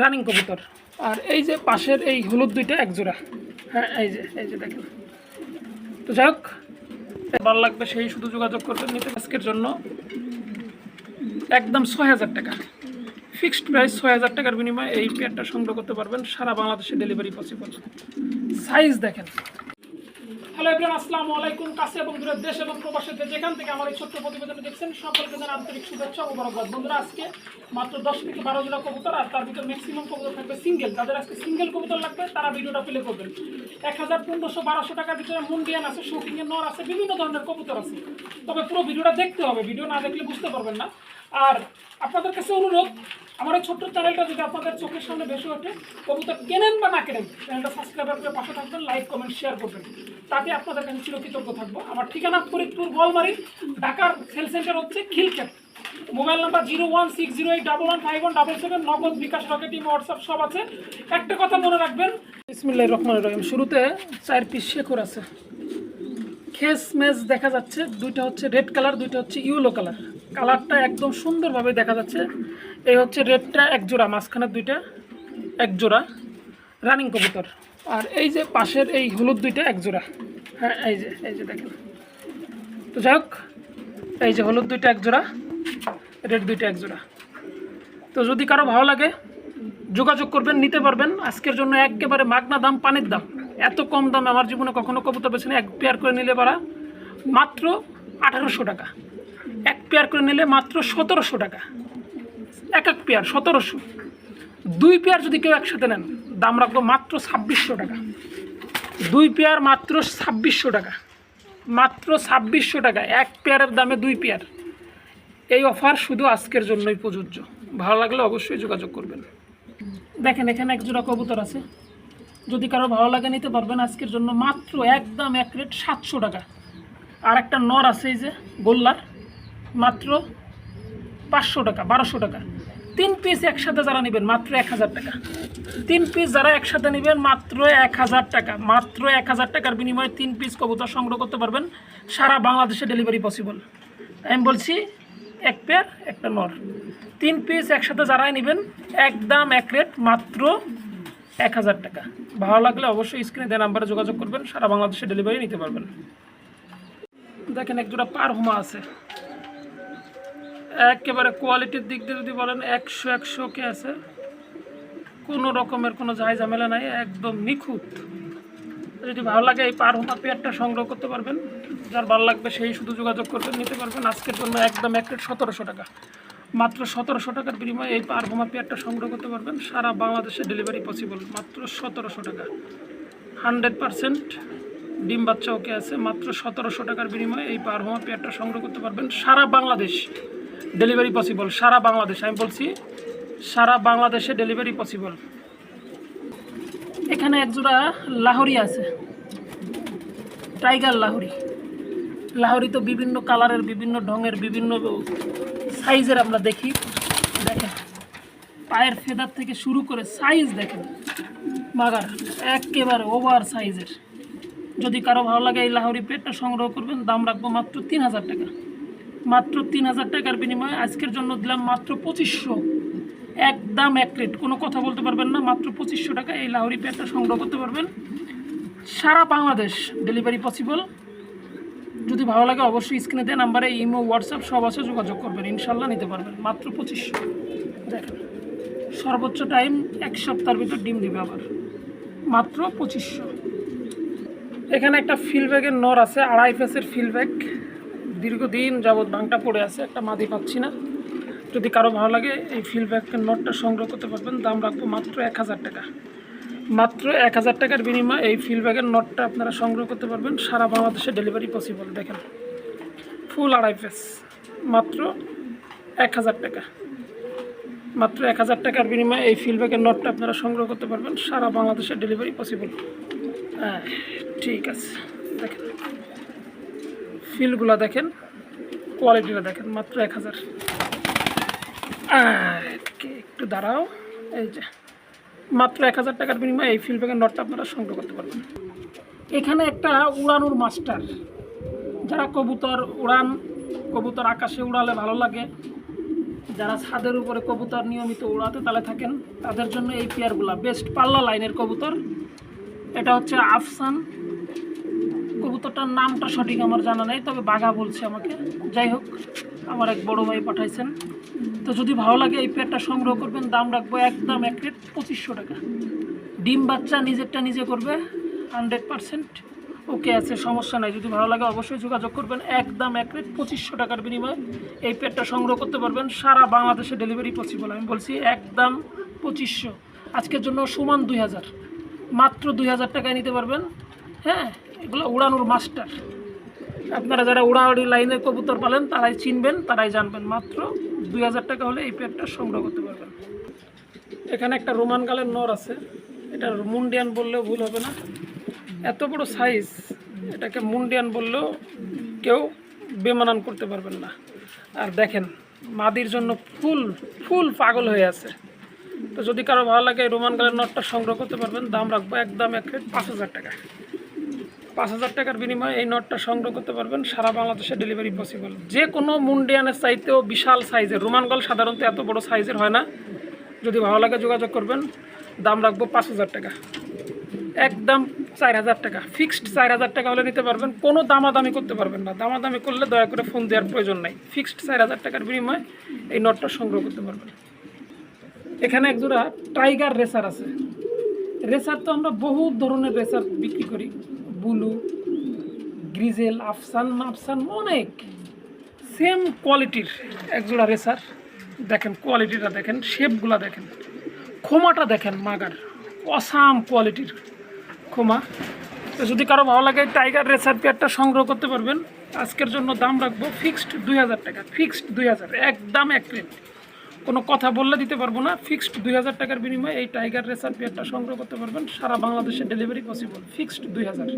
Running কবুতর। আর এই যে পাশের এই হলুদ দুইটা এক জোড়া হ্যাঁ এই যে এই যে দেখেন তো যাই হোক ভালো লাগবে সেই শুধু যোগাযোগ করতে নিতে আজকের জন্য। একদম ছয় হাজার টাকা। ফিক্সড প্রাইস ছয় হাজার টাকার বিনিময়ে এই পেয়ারটা সংগ্রহ করতে পারবেন সারা বাংলাদেশে ডেলিভারি পসিবল। সাইজ দেখেন। হ্যালো এভরিওয়ান, আসসালামু আলাইকুম। কাছে এবং দূরের দেশ এবং প্রবাসের দেশ যেখান থেকে আমার এই ছোট্ট প্রতিবেদনে দেখছেন, সকলকে জানাই আন্তরিক শুভেচ্ছা ও বরকত বন্ধুরা, আজকে মাত্র দশ থেকে বারো জোড়া কবুতর, আর তার ভিতর ম্যাক্সিমাম কবুতর থাকবে সিঙ্গেল যাদের আজকে সিঙ্গেল কবুতর লাগবে, তারা ভিডিওটা প্লে করবেন। এক হাজার পনেরোশো বারোশো টাকার ভিতরে মুন্ডিয়ান আছে শৌকিংয়ের নর আছে, বিভিন্ন ধরনের কবুতর আছে। তবে পুরো ভিডিওটা দেখতে হবে, ভিডিও না দেখলে বুঝতে পারবেন না। আর আপনাদের কাছে অনুরোধ, আমার এই ছোট্ট চ্যানেলটা যদি আপনাদের চোখের সামনে বেশি ওঠে, কবুতর কেনেন বা না কেনেন, চ্যানেলটা সাবস্ক্রাইবার করে পাশে থাকবেন লাইক কমেন্ট শেয়ার করবেন। তাতে আপনাদের কাছে চিরকৃতজ্ঞ থাকব। আমার ঠিকানা ফরিদপুর বলমারি ঢাকার সেল সেন্টার হচ্ছে Khilkhet. Mobile number zero one six zero eight double one five one double seven Nagad bKash Rocket WhatsApp সব আছে। একটা কথা মনে রাখবেন ইসমিল্লাহ রহমান রহিম। শুরুতে চার পিস শেখর আছে। খেস মেজ দেখা যাচ্ছে, দুইটা হচ্ছে রেড কালার দুইটা হচ্ছে ইউলো কালার কালারটা একদম সুন্দরভাবে দেখা যাচ্ছে। এই হচ্ছে রেডটা এক জোড়া মাঝখানের দুইটা এক জোড়া রানিং কবুতর। আর এই যে পাশের এই হলুদ দুইটা এক জোড়া। হ্যাঁ এই যে এই যে দেখেন। তো যাই হোক, এই যে হলুদ দুইটা এক জোড়া, রেড দুইটা এক জোড়া। তো যদি কারও ভালো লাগে, যোগাযোগ করবেন, নিতে পারবেন। আজকের জন্য একেবারে মাগনা দাম, পানির দাম। এত কম দাম আমার জীবনে কখনো কবুতর বেছে না এক পেয়ার করে নিলে পারা মাত্র আঠারোশো টাকা। এক পেয়ার করে নিলে মাত্র সতেরোশো টাকা। এক এক পেয়ার, সতেরোশো। দুই পেয়ার যদি কেউ একসাথে নেন, দাম রাখব মাত্র ছাব্বিশশো টাকা। দুই পেয়ার মাত্র ছাব্বিশশো টাকা। মাত্র ছাব্বিশশো টাকা, এক পেয়ারের দামে দুই পেয়ার। এই অফার শুধু আজকের জন্যই প্রযোজ্য। ভালো লাগলে অবশ্যই যোগাযোগ করবেন। দেখেন, এখানে এক জোড়া কবুতর আছে। যদি কারও ভালো লাগে নিতে পারবেন আজকের জন্য মাত্র একদম এক রেট সাতশো টাকা। আর একটা নর আছে এই যে, গোল্লার। মাত্র পাঁচশো টাকা, বারোশো টাকা। তিন পিস একসাথে যারা নেবেন, মাত্র এক হাজার টাকা। তিন পিস যারা একসাথে নেবেন, মাত্র এক হাজার টাকা। মাত্র এক হাজার টাকার বিনিময়ে তিন পিস কবুতর সংগ্রহ করতে পারবেন। সারা বাংলাদেশে ডেলিভারি পসিবল আমি বলছি, এক পেয়ার একটা নর। তিন পিস একসাথে যারাই নেবেন, একদম এক রেট মাত্র এক হাজার টাকা। ভালো লাগলে অবশ্যই স্ক্রিনে দেওয়া নাম্বারে যোগাযোগ করবেন, সারা বাংলাদেশে ডেলিভারি নিতে পারবেন। দেখেন, এক জোড়া পার হুমা আছে। একেবারে কোয়ালিটির দিক দিয়ে যদি বলেন একশো একশো কে আছে। কোনো রকমের কোনো ঝাই ঝামেলা নাই, একদম নিখুঁত। যদি ভালো লাগে এই পার হুমা পেয়ারটা সংগ্রহ করতে পারবেন। যার ভালো লাগবে সেই শুধু যোগাযোগ করবেন, নিতে পারবেন। আজকের জন্য একদম এক রেট সতেরোশো টাকা। মাত্র সতেরোশো টাকার বিনিময়ে এই পার হুমা পেয়ারটা সংগ্রহ করতে পারবেন। সারা বাংলাদেশে ডেলিভারি পসিবল মাত্র সতেরোশো টাকা। হান্ড্রেড পারসেন্ট ডিম বাচ্চা ওকে আছে, মাত্র সতেরোশো টাকার বিনিময়ে এই পার হোমা পেয়ারটা সংগ্রহ করতে পারবেন। সারা বাংলাদেশ। Delivery possible. সারা বাংলাদেশ, আমি বলছি, সারা বাংলাদেশে ডেলিভারি পসিবল। এখানে একজোড়া লাহরি আছে। টাইগার লাহরি। লাহরি তো বিভিন্ন কালারের, বিভিন্ন ঢঙের, বিভিন্ন সাইজের আমরা দেখি। দেখেন, পায়ের ফেদার থেকে শুরু করে সাইজ দেখেন। মাগার, একেবারে ওভার সাইজের। যদি কারও ভালো লাগে এই লাহরি পেটটা সংগ্রহ করবেন, দাম রাখব মাত্র তিন হাজার টাকা। মাত্র তিন হাজার টাকার বিনিময়ে আজকের জন্য দিলাম মাত্র পঁচিশশো। একদম এক রেট কোনো কথা বলতে পারবেন না, মাত্র পঁচিশশো টাকা এই লাহরি পেটটা সংগ্রহ করতে পারবেন। সারা বাংলাদেশ ডেলিভারি পসিবল যদি ভালো লাগে অবশ্যই স্ক্রিনে দেয় নাম্বারে ইমো হোয়াটসঅ্যাপ সব আছে, যোগাযোগ করবেন, ইনশাল্লাহ নিতে পারবেন। মাত্র পঁচিশশো। দেখেন, সর্বোচ্চ টাইম এক সপ্তাহের ভিতর ডিম দিবে আবার। মাত্র পঁচিশশো। এখানে একটা ফিল ব্যাগের নর আছে, আড়াই ফেসের ফিল ব্যাগ দীর্ঘদিন যাবৎ বাংটা পড়ে আছে, একটা মাদি পাচ্ছি না। যদি কারও ভালো লাগে, এই ফিল ব্যাগের নটটা সংগ্রহ করতে পারবেন। দাম রাখব মাত্র এক হাজার টাকা। মাত্র এক হাজার টাকার বিনিময়ে এই ফিল ব্যাগের নটটা আপনারা সংগ্রহ করতে পারবেন। সারা বাংলাদেশে ডেলিভারি পসিবল দেখেন। ফুল আড়াই পেস মাত্র এক হাজার টাকা। মাত্র এক হাজার টাকার বিনিময়ে এই ফিল ব্যাগের নটটা আপনারা সংগ্রহ করতে পারবেন। সারা বাংলাদেশে ডেলিভারি পসিবল হ্যাঁ ঠিক আছে। দেখেন। ফিলগুলো দেখেন, কোয়ালিটিটা দেখেন, মাত্র এক হাজার। একটু দাঁড়াও, এই যে, মাত্র এক হাজার টাকার বিনিময়ে এই ফিল ব্যাগের নটটা আপনারা সংগ্রহ করতে পারবেন। এখানে একটা উড়ানোর মাস্টার, যারা কবুতর উড়ান, কবুতর আকাশে উড়ালে ভালো লাগে, যারা ছাদের উপরে কবুতর নিয়মিত উড়াতে তালে থাকেন, তাদের জন্য এই পেয়ারগুলা বেস্ট পাল্লা লাইনের কবুতর। এটা হচ্ছে আফসান কবুতরটার নামটা সঠিক আমার জানা নেই, তবে বাঘা বলছে আমাকে। যাই হোক, আমার এক বড় ভাই পাঠাইছেন। তো যদি ভালো লাগে এই পেয়ারটা সংগ্রহ করবেন, দাম রাখব একদম এক রেট পঁচিশশো টাকা। ডিম বাচ্চা নিজেরটা নিজে করবে হান্ড্রেড পারসেন্ট ওকে আছে, সমস্যা নাই। যদি ভালো লাগে অবশ্যই যোগাযোগ করবেন, একদম এক রেট পঁচিশশো টাকার বিনিময়ে এই পেয়ারটা সংগ্রহ করতে পারবেন। সারা বাংলাদেশে ডেলিভারি পসিবল আমি বলছি একদম পঁচিশশো। আজকের জন্য সমান দুই হাজার। মাত্র দুই হাজার টাকায় নিতে পারবেন। হ্যাঁ এগুলো উড়ানোর মাস্টার আপনারা যারা উড়াউড়ি লাইনের কবুতর পালেন, তারাই চিনবেন, তারাই জানবেন। মাত্র দুই হাজার টাকা হলে এই পেয়ারটা সংগ্রহ করতে পারবেন। এখানে একটা রোমান গালের নর আছে। এটা মুন্ডিয়ান বললেও ভুল হবে না। এত বড় সাইজ এটাকে মুন্ডিয়ান বললেও কেউ বেমানান করতে পারবেন না। আর দেখেন, মাদির জন্য ফুল ফুল পাগল হয়ে আছে। তো যদি কারও ভালো লাগে রোমান গালের নটটা সংগ্রহ করতে পারবেন, দাম রাখব একদম এক পাঁচ হাজার টাকা। পাঁচ হাজার টাকার বিনিময়ে এই নটটা সংগ্রহ করতে পারবেন। সারা বাংলাদেশে ডেলিভারি পসিবল যে কোনো মুন্ডিয়ানের চাইতেও বিশাল সাইজের রোমানগল সাধারণত এত বড় সাইজের হয় না। যদি ভালো লাগে যোগাযোগ করবেন। দাম রাখব পাঁচ হাজার টাকা। একদম চার হাজার টাকা। ফিক্সড চার হাজার টাকা হলে নিতে পারবেন। কোনো দামাদামি করতে পারবেন না। দামাদামি করলে দয়া করে ফোন দেওয়ার প্রয়োজন নাই। ফিক্সড চার হাজার টাকার বিনিময়ে এই নটটা সংগ্রহ করতে পারবেন। এখানে একজোড়া টাইগার রেসার আছে। রেসার তো আমরা বহু ধরনের রেসার বিক্রি করি। বুলু, গ্রিজেল, আফসান, মাফসান অনেক। সেম কোয়ালিটির একজোড়া রেসার। দেখেন কোয়ালিটিটা দেখেন শেপগুলো দেখেন। খোমাটা দেখেন মাগার। অসাম কোয়ালিটির খোমা তো যদি কারও ভালো লাগে টাইগার রেসার পেয়ারটা সংগ্রহ করতে পারবেন। আজকের জন্য দাম রাখব ফিক্সড দুই হাজার টাকা ফিক্সড দুই হাজার, একদম এক রেট কোনো কথা বললে দিতে পারব না। ফিক্সড দুই হাজার টাকার বিনিময়ে এই টাইগার রেসার পেয়ারটা সংগ্রহ করতে পারবেন। সারা বাংলাদেশে ডেলিভারি পসিবল ফিক্সড দুই হাজার।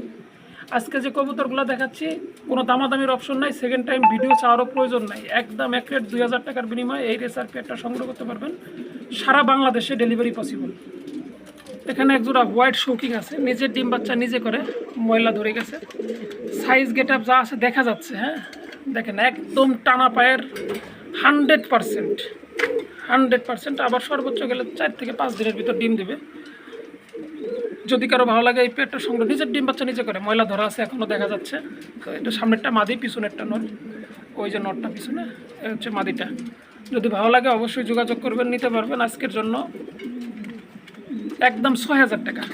আজকে যে কবুতরগুলো দেখাচ্ছি, কোনো দামাদামির অপশন নাই। সেকেন্ড টাইম ভিডিও চাওয়ারও প্রয়োজন নাই। একদম এক রেট দুই হাজার টাকার বিনিময়ে এই রেসার পেয়ারটা সংগ্রহ করতে পারবেন। সারা বাংলাদেশে ডেলিভারি পসিবল এখানে একজোড়া হোয়াইট শৌকিং আছে। নিজের ডিম বাচ্চা নিজে করে ময়লা ধরে গেছে। সাইজ গেট আপ যা আছে দেখা যাচ্ছে হ্যাঁ? দেখেন, একদম টানা পায়ের হান্ড্রেড পারসেন্ট হান্ড্রেড পারসেন্ট, আবার সর্বোচ্চ গেলে চার থেকে পাঁচ দিনের ভিতর ডিম দেবে। যদি কারও ভালো লাগে এই পেটটা সংগ্রহ, নিজের ডিম বাচ্চা নিজে করে, ময়লা ধরা আছে এখনও দেখা যাচ্ছে। তো এটা সামনেরটা মাদি, পিছনেরটা নর। ওই যে নটটা পিছনে হচ্ছে মাদিটা। যদি ভালো লাগে অবশ্যই যোগাযোগ করবেন, নিতে পারবেন আজকের জন্য। একদম ছয় হাজার টাকা।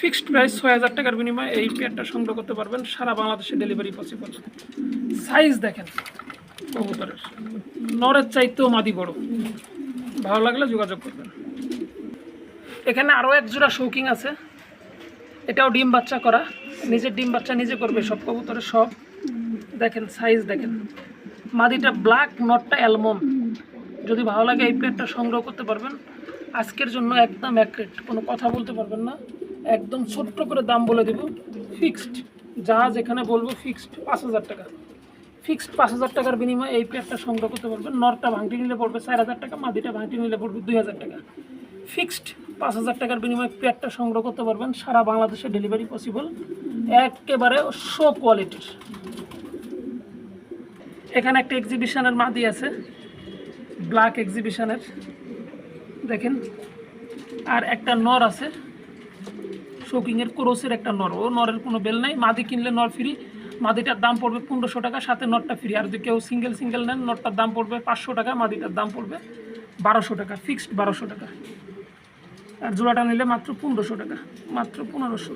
ফিক্সড প্রাইস ছয় হাজার টাকার বিনিময়ে এই পেয়ারটা সংগ্রহ করতে পারবেন সারা বাংলাদেশে ডেলিভারি পসিবল। সাইজ দেখেন। কবুতরের নরের চাইতেও মাদি বড়। ভালো লাগলে যোগাযোগ করবেন। এখানে আরও এক জোড়া শৌকিং আছে। এটাও ডিম বাচ্চা করা। নিজের ডিম বাচ্চা নিজে করবে সব কবুতরের সব। দেখেন সাইজ দেখেন। মাদিটা ব্ল্যাক নটটা অ্যালমন্ড যদি ভালো লাগে এই প্লেটটা সংগ্রহ করতে পারবেন। আজকের জন্য একদম এক কোনো কথা বলতে পারবেন না। একদম ছোট্ট করে দাম বলে দেব। ফিক্সড যা যেখানে বলব ফিক্সড পাঁচ হাজার টাকা। ফিক্সড পাঁচ হাজার টাকার বিনিময়ে এই পেয়ারটা সংগ্রহ করতে পারবেন। নরটা ভাঙটি নিলে পড়বে চার হাজার টাকা, মাদিটা ভাঙটি নিলে পড়বে দুই হাজার টাকা। ফিক্সড পাঁচ হাজার টাকার বিনিময়ে পেয়ারটা সংগ্রহ করতে পারবেন। সারা বাংলাদেশে ডেলিভারি পসিবল একেবারে শো কোয়ালিটির এখানে একটা এক্সিবিশনের মাদি আছে। ব্ল্যাক এক্সিবিশনের দেখেন। আর একটা নর আছে। শোকিংয়ের ক্রোসের একটা নর। ও নরের কোনো বেল নাই। মাদি কিনলে নর ফ্রি মাদিটার দাম পড়বে পনেরোশো টাকা, সাথে নটটা ফ্রি আর যদি কেউ সিঙ্গেল সিঙ্গেল নেন, নটটার দাম পড়বে পাঁচশো টাকা, মাদিটার দাম পড়বে বারোশো টাকা ফিক্সড বারোশো টাকা। আর জোড়াটা নিলে মাত্র পনেরোশো টাকা, মাত্র পনেরোশো।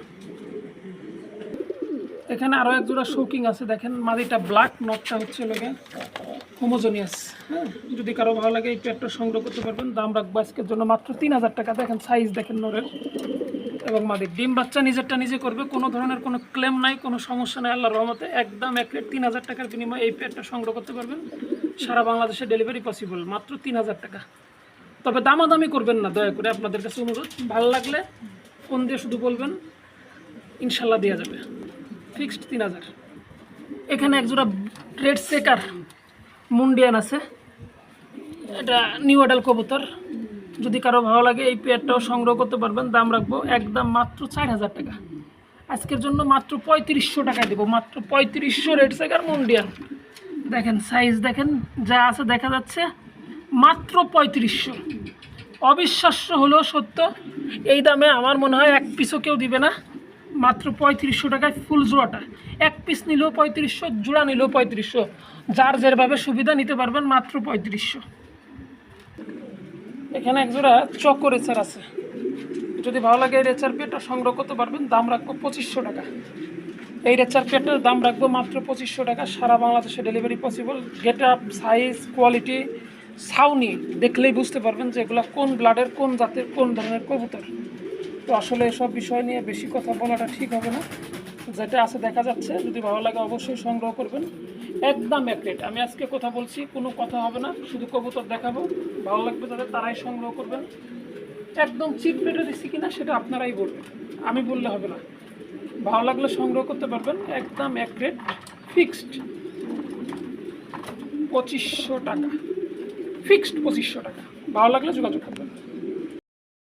এখানে আরও এক জোড়া শৌকিং আছে, দেখেন মাদিটা ব্ল্যাক নটটা হচ্ছে লোকে হোমোজোনিয়াস হ্যাঁ যদি কারও ভালো লাগে এই পেটটা সংগ্রহ করতে পারবেন। দাম রাখব আজকের জন্য মাত্র তিন হাজার টাকা। দেখেন সাইজ দেখেন নরের। এবং মাদির ডিম বাচ্চা নিজেরটা নিজে করবে, কোনো ধরনের কোনো ক্লেম নাই, কোনো সমস্যা নাই, আল্লাহর রহমতে একদম এক প্লেট তিন হাজার টাকার বিনিময়ে এই পেটটা সংগ্রহ করতে পারবেন। সারা বাংলাদেশে ডেলিভারি পসিবল মাত্র তিন হাজার টাকা। তবে দামাদামি করবেন না, দয়া করে আপনাদের কাছে অনুরোধ। ভালো লাগলে ফোন দিয়ে শুধু বলবেন, ইনশাল্লাহ দেওয়া যাবে। ফিক্সড তিন হাজার। এখানে একজোড়া রেড সেকার মুন্ডিয়ান আছে। এটা নিউ অডাল কবুতর। যদি কারও ভালো লাগে এই পেয়ারটাও সংগ্রহ করতে পারবেন, দাম রাখব একদম মাত্র চার হাজার টাকা। আজকের জন্য মাত্র পঁয়ত্রিশশো টাকায় দেবো, মাত্র পঁয়ত্রিশশো রেড সেকার মুন্ডিয়ান দেখেন সাইজ দেখেন, যা আছে দেখা যাচ্ছে, মাত্র পঁয়ত্রিশশো। অবিশ্বাস্য হলেও সত্য, এই দামে আমার মনে হয় এক পিসও কেউ দিবে না। মাত্র পঁয়ত্রিশশো টাকায় ফুল জোড়াটা। এক পিস নিলেও পঁয়ত্রিশশো, জোড়া নিলেও পঁয়ত্রিশশো। যার যেভাবে সুবিধা নিতে পারবেন মাত্র পঁয়ত্রিশশো। এখানে এক জোড়া চকো রেচার আছে। যদি ভালো লাগে এই রেচার পেটটা সংগ্রহ করতে পারবেন, দাম রাখব পঁচিশশো টাকা। এই রেচার পেটটার দাম রাখব মাত্র পঁচিশশো টাকা। সারা বাংলাদেশে delivery possible get up size quality ছাউনি দেখলেই বুঝতে পারবেন যে এগুলো কোন ব্লাডের কোন জাতের, কোন ধরনের কবুতর। তো আসলে এসব বিষয় নিয়ে বেশি কথা বলাটা ঠিক হবে না। যেটা আছে দেখা যাচ্ছে। যদি ভালো লাগে অবশ্যই সংগ্রহ করবেন। একদম এক রেট আমি আজকে কথা বলছি, কোনো কথা হবে না, শুধু কবুতর দেখাবো। ভালো লাগবে তাদের তারাই সংগ্রহ করবেন। একদম চিপ রেটে দিচ্ছি কিনা সেটা আপনারাই বলবেন। আমি বললে হবে না। ভালো লাগলে সংগ্রহ করতে পারবেন। একদম এক রেট ফিক্সড পঁচিশশো টাকা। ফিক্সড পঁচিশশো টাকা। ভালো লাগলে যোগাযোগ করবেন।